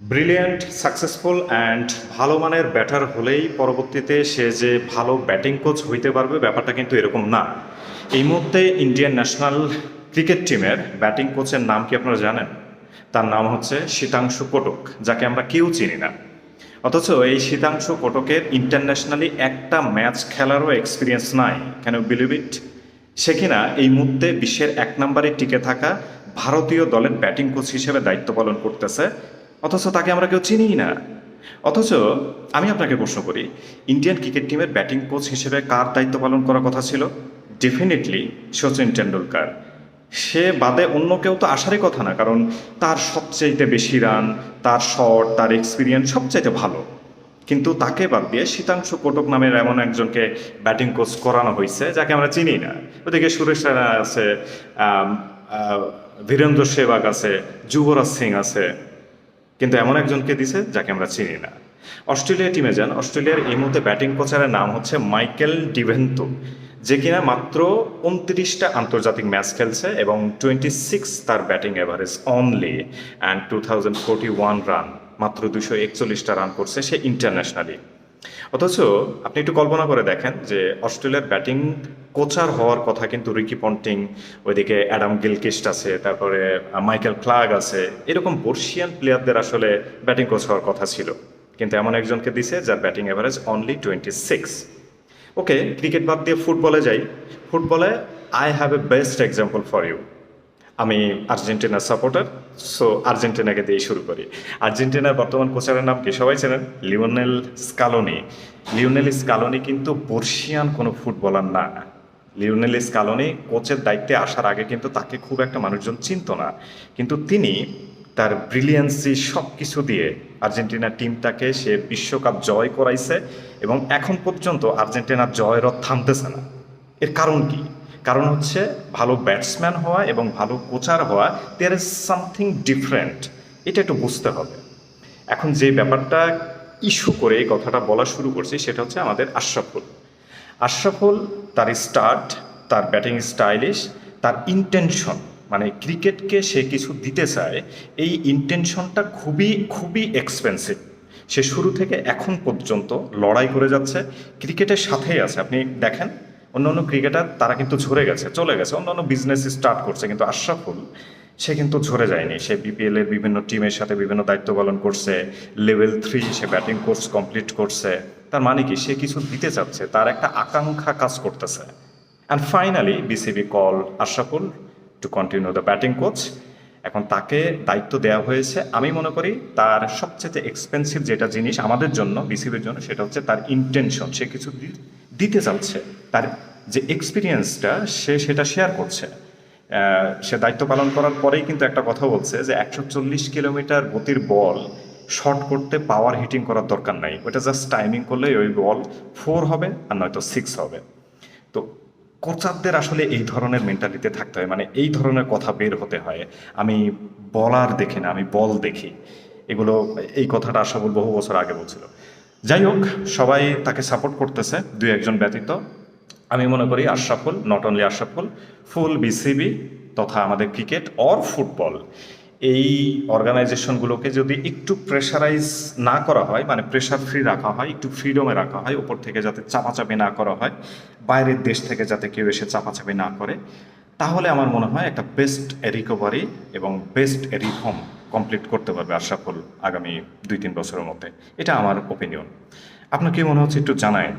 Brilliant, successful and ভালো মানের batter হলেই পরবর্তীতে সে যে ভালো ব্যাটিং কোচ হইতে পারবে ব্যাপারটা কিন্তু এরকম না। এই মুহূর্তে ইন্ডিয়ান ন্যাশনাল ক্রিকেট টিমের ব্যাটিং কোচের নাম কি আপনারা জানেন? তার নাম হচ্ছে শীতাংশু কোটক, যাকে আমরা কেউ চিনি না। অথচ এই শীতাংশু কোটকের ইন্টারন্যাশনালি একটা ম্যাচ খেলারও এক্সপিরিয়েন্স নাই। কেন বিলিভ ইট সে কিনা এই মুহূর্তে বিশ্বের এক নম্বরে টিকে থাকা ভারতীয় দলের ব্যাটিং কোচ হিসেবে দায়িত্ব পালন করতেছে অথচ তাকে আমরা কেউ চিনিই না। অথচ আমি আপনাকে প্রশ্ন করি, ইন্ডিয়ান ক্রিকেট টিমের ব্যাটিং কোচ হিসেবে কার দায়িত্ব পালন করার কথা ছিল? ডেফিনেটলি সচিন টেন্ডুলকার। সে বাদে অন্য কেউ তো আসারই কথা না, কারণ তার সবচাইতে বেশি রান, তার শট, তার এক্সপিরিয়েন্স সবচাইতে ভালো। কিন্তু তাকে বাদ দিয়ে শীতাংশ কোটক নামের এমন একজনকে ব্যাটিং কোচ করানো হয়েছে, যাকে আমরা চিনি না। ওদিকে সুরেশ রায়না আছে বীরেন্দ্র সেবাগ আছে, যুবরাজ সিং আছে। কিন্তু এমন একজনকে দিছে যাকে আমরা চিনি না। অস্ট্রেলিয়া টিমে যান। অস্ট্রেলিয়ার এই মুহূর্তে ব্যাটিং কোচারের নাম হচ্ছে মাইকেল ডিভেন্তো, যে কিনা মাত্র উনত্রিশটা আন্তর্জাতিক ম্যাচ খেলছে এবং টোয়েন্টি সিক্স তার batting average only and two thousand forty one run মাত্র দুশো একচল্লিশটা রান করছে সে ইন্টারন্যাশনালি অথচ আপনি একটু কল্পনা করে দেখেন যে অস্ট্রেলিয়ার ব্যাটিং কোচার হওয়ার কথা কিন্তু রিকি পন্টিং, ওইদিকে অ্যাডাম গিলকিস্ট আছে, তারপরে মাইকেল ক্লাগ আছে, এরকম বর্ষিয়ান প্লেয়ারদের আসলে ব্যাটিং কোচ হওয়ার কথা ছিল। কিন্তু এমন একজনকে দিছে যার batting average only twenty six okay, cricket বাদ দিয়ে ফুটবলে যাই। ফুটবলে I have a best example for you আমি আর্জেন্টিনার সাপোর্টার সো আর্জেন্টিনাকে দিয়ে শুরু করি। আর্জেন্টিনার বর্তমান কোচারের নাম কি সবাই চেনেন? লিওনেল স্কালোনি লিওনেল স্কালোনি কিন্তু বর্ষিয়ান কোনো ফুটবলার না। লিওনেল স্কালোনি কোচের দায়িত্বে আসার আগে কিন্তু তাকে খুব একটা মানুষজন চিনত না। কিন্তু তিনি তার ব্রিলিয়েন্সি সব কিছু দিয়ে আর্জেন্টিনা টিমটাকে সে বিশ্বকাপ জয় করাইছে এবং এখন পর্যন্ত আর্জেন্টিনার জয়ের থামতেছে না। এর কারণ কি? কারণ হচ্ছে ভালো ব্যাটসম্যান হওয়া এবং ভালো কোচার হওয়া দেয়ার ইজ সামথিং ডিফারেন্ট এটা একটু বুঝতে হবে। এখন যে ব্যাপারটা ইস্যু করে, এই কথাটা বলা শুরু করছি, সেটা হচ্ছে আমাদের আশরাফুল আশরাফুল তার স্টার্ট তার ব্যাটিং স্টাইলিশ তার ইন্টেনশন মানে ক্রিকেটকে সে কিছু দিতে চায়, এই ইন্টেনশনটা খুবই খুবই এক্সপেন্সিভ সে শুরু থেকে এখন পর্যন্ত লড়াই করে যাচ্ছে, ক্রিকেটের সাথেই আছে। আপনি দেখেন অন্য অন্য ক্রিকেটার, তারা কিন্তু ঝরে গেছে, চলে গেছে। অন্য অন্য বিজনেস স্টার্ট করছে, কিন্তু আশরাফুল, সে কিন্তু ঝরে যায়নি। সে বিপিএল এর বিভিন্ন টিমের সাথে বিভিন্ন দায়িত্ব পালন করছে লেভেল থ্রি সে ব্যাটিং কোর্স কমপ্লিট করছে। তার মানে কি? সে কিছু দিতে চাচ্ছে, তার একটা আকাঙ্ক্ষা কাজ করতেছে। And finally BCB call Ashraful to continue the batting coach এখন তাকে দায়িত্ব দেওয়া হয়েছে। আমি মনে করি তার সবচেয়ে এক্সপেন্সিভ যেটা জিনিস আমাদের জন্য বিসিবির জন্য, সেটা হচ্ছে তার ইন্টেনশন সে কিছু দিতে চাচ্ছে, তার যে এক্সপিরিয়েন্সটা সে সেটা শেয়ার করছে। সে দায়িত্ব পালন করার পরেই কিন্তু একটা কথা বলছে যে একশো চল্লিশ কিলোমিটার গতির বল শর্ট করতে পাওয়ার হিটিং করার দরকার নাই। ওটা জাস্ট টাইমিং করলেই ওই বল ফোর হবে আর নয়তো সিক্স হবে। তো কোচারদের আসলে এই ধরনের মেন্টালিটি থাকতে হয় মানে এই ধরনের কথা বের হতে হয়। আমি বলার দেখি না, আমি বল দেখি। এগুলো, এই কথাটা আশাবুল বহু বছর আগে বলছিল। যাই হোক সবাই তাকে সাপোর্ট করতেছে, দুই একজন ব্যতীত। আমি মনে করি Ashraful not only Ashraful, full BCB তথা আমাদের ক্রিকেট অর ফুটবল। এই অর্গানাইজেশনগুলোকে যদি একটু প্রেশারাইজ না করা হয় মানে প্রেশার ফ্রি রাখা হয়, একটু ফ্রিডমে রাখা হয়, উপর থেকে যাতে চাপাচাপি না করা হয়, বাইরের দেশ থেকে যাতে কেউ এসে চাপাচাপি না করে, তাহলে আমার মনে হয় একটা বেস্ট রিকভারি এবং বেস্ট রিফর্ম কমপ্লিট করতে পারবে আশরাফুল আগামী দুই তিন বছরের মধ্যে। এটা আমার ওপিনিয়ন আপনার কি মনে হচ্ছে একটু জানায়?